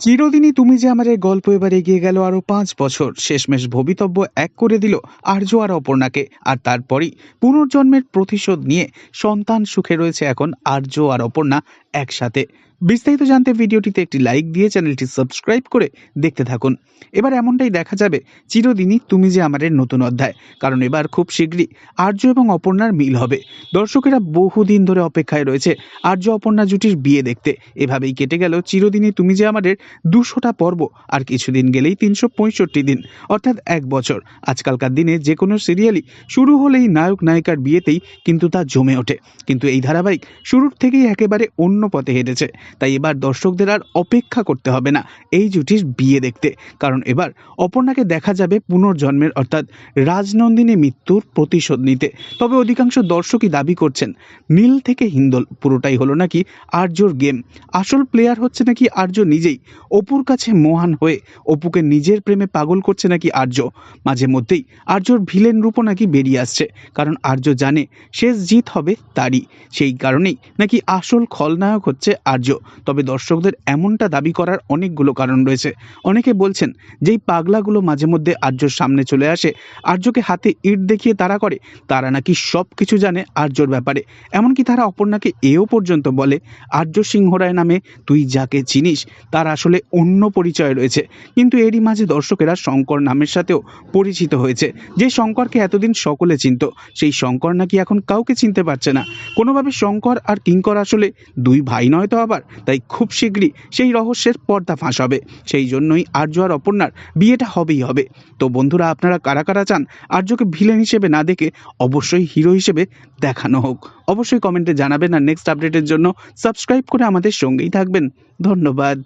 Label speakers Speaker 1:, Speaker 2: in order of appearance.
Speaker 1: চিরদিনই তুমি যে আমার এই গল্প এবার এগিয়ে গেল আরও পাঁচ বছর, শেষমেশ ভবিতব্য এক করে দিল আর্য আর অপর্ণাকে, আর তারপরই পুনর্জন্মের প্রতিশোধ নিয়ে সন্তান সুখে রয়েছে এখন আর্য আর অপর্ণা একসাথে। বিস্তারিত জানতে ভিডিওটিতে একটি লাইক দিয়ে চ্যানেলটি সাবস্ক্রাইব করে দেখতে থাকুন। এবার এমনটাই দেখা যাবে, চিরদিনই তুমি যে আমাদের নতুন অধ্যায়। কারণ এবার খুব শীঘ্রই আর্য এবং অপর্ণার মিল হবে। দর্শকেরা বহুদিন ধরে অপেক্ষায় রয়েছে আর্য অপর্ণা জুটির বিয়ে দেখতে। এভাবেই কেটে গেল চিরদিনই তুমি যে আমাদের দুশোটা পর্ব, আর কিছুদিন গেলেই তিনশো পঁয়ষট্টি দিন, অর্থাৎ এক বছর। আজকালকার দিনে যে কোনো সিরিয়ালই শুরু হলেই নায়ক নায়িকার বিয়েতেই কিন্তু তা জমে ওঠে। কিন্তু এই ধারাবাহিক শুরুর থেকেই একেবারে অন্য পথে হেঁটেছে। তাই এবার দর্শকদের আর অপেক্ষা করতে হবে না, এই জুটির বিয়ে দেখতে। কারণ এবার অপর্ণাকে দেখা যাবে পুনর্জন্মের, অর্থাৎ রাজনন্দিনী মৃত্যুর প্রতিশোধ নিতে। তবে অধিকাংশ দর্শকই দাবি করছেন, নীল থেকে হিন্দল, পুরোটাই হলো নাকি আর্যর গেম। আসল প্লেয়ার হচ্ছে নাকি আর্য নিজেই। অপুর কাছে মহান হয়ে অপুকে নিজের প্রেমে পাগল করছে নাকি আর্য। মাঝে মধ্যেই আর্যর ভিলেন রূপও নাকি বেরিয়ে আসছে, কারণ আর্য জানে শেষ জিত হবে তারই। সেই কারণেই নাকি আসল খলনায়ক হচ্ছে আর্য। তবে দর্শকদের এমনটা দাবি করার অনেকগুলো কারণ রয়েছে। অনেকে বলছেন, যেই পাগলাগুলো মাঝে মধ্যে আর্যর সামনে চলে আসে, আর্যকে হাতে ইট দেখিয়ে তারা করে, তারা নাকি সব কিছু জানে আর্যর ব্যাপারে। এমনকি তারা অপর্ণাকে এও পর্যন্ত বলে, আর্য সিংহ রায় নামে তুই যাকে চিনিস, তার আসলে অন্য পরিচয় রয়েছে। কিন্তু এরই মাঝে দর্শকেরা শঙ্কর নামের সাথেও পরিচিত হয়েছে। যে শঙ্করকে এতদিন সকলে চিনত, সেই শঙ্কর নাকি এখন কাউকে চিনতে পারছে না। কোনোভাবে শঙ্কর আর কিঙ্কর আসলে দুই ভাই নয় তো আবার? তাই খুব শীঘ্রই সেই রহস্যের পর্দা ফাঁস হবে। সেই জন্যই আর্য আর অপর্ণার বিয়েটা হবেই হবে। তো বন্ধুরা, আপনারা কারা কারা চান আর্যকে ভিলেন হিসেবে না দেখে অবশ্যই হিরো হিসেবে দেখানো হোক। অবশ্যই কমেন্টে জানাবেন আর নেক্সট আপডেটের জন্য সাবস্ক্রাইব করে আমাদের সঙ্গেই থাকবেন। ধন্যবাদ।